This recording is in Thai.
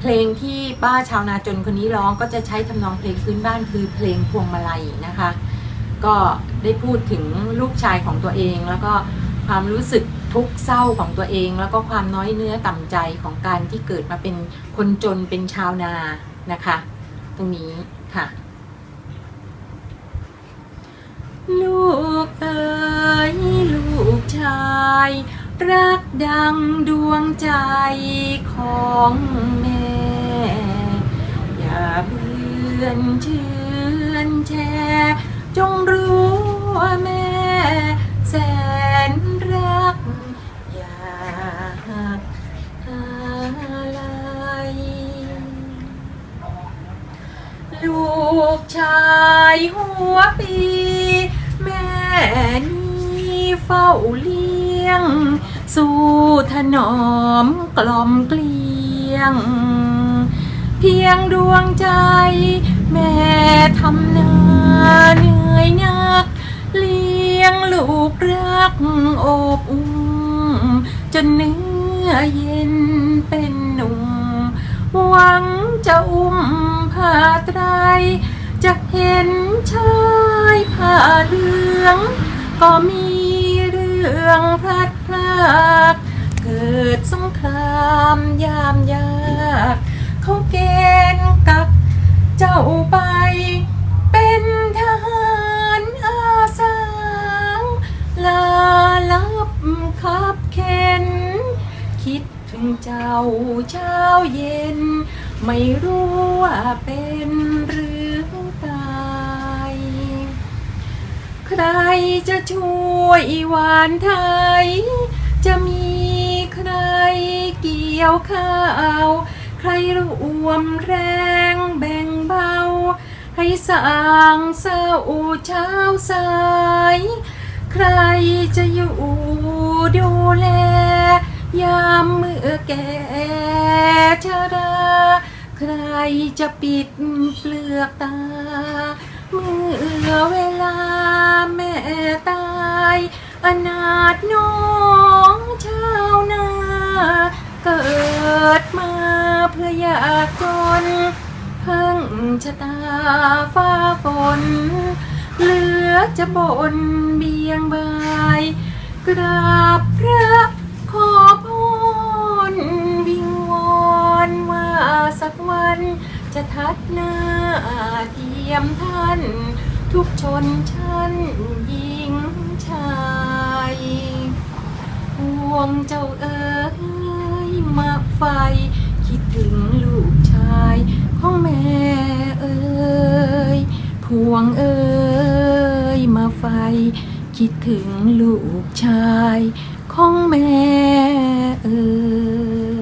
เพลงที่ป้าชาวนาจนคนนี้ร้องก็จะใช้ทำนองเพลงพื้นบ้านคือเพลงพวงมาลัยนะคะ ก็ได้พูดถึงลูกชายของตัวเอง แล้วก็ความรู้สึกทุกข์เศร้าของตัวเอง แล้วก็ความน้อยเนื้อต่ำใจของการที่เกิดมาเป็นคนจนเป็นชาวนานะคะ ตรงนี้ค่ะ ลูกเอ๋ยลูกชาย รักดังดวงใจของแม่ อย่าเบื่อนเชื่อนแชจงรู้ว่าแม่แสนรัก อยากอะไรลูกชายหัวปี แม่นี่ เฝ้าเลี้ยง สู่ถนอมกล่อมเกลียง เพียงดวงใจ แม่ทำนาเหนื่อยนัก เลี้ยงลูกรักอบอุ้มจนเนื้อเย็นเป็นหนุ่ม หวังจะอุ้มผ้าไตรจะเห็นชายผ้าเหลือง ก็มี งพลัดพรากเกิดสงครามยามยากเขาเกณฑ์กับเจ้าไป เป็นทหารอาสาลาลับขับเข็น คิดถึงเจ้าเช้าเย็น ไม่รู้ว่าเป็น ใครจะช่วยหวานไทย จะมีใครเกี่ยวข้าว ใครรวมแรงแบ่งเบา ให้สร้างเศร้าเช้าสาย ใครจะอยู่ดูแล ยามเมื่อแก่ชรา ใครจะปิดเปลือกตา เมื่อเวลาแม่ตายอนาถน้องชาวนา เกิดมาเพื่อยากจนเพิ่งชะตาฟ้าฝน เหลือจะบนเบียงบาย กราบพระขอพรวิงวอนว่าสักวันจะทัดหน้าเทียมท่า ทุกชนชั้นหญิงชายห่วงเจ้าเอ๋ยมาไฟ คิดถึงลูกชายของแม่เอ๋ยพวงเอ๋ยมาไฟ คิดถึงลูกชายของแม่เอ๋ย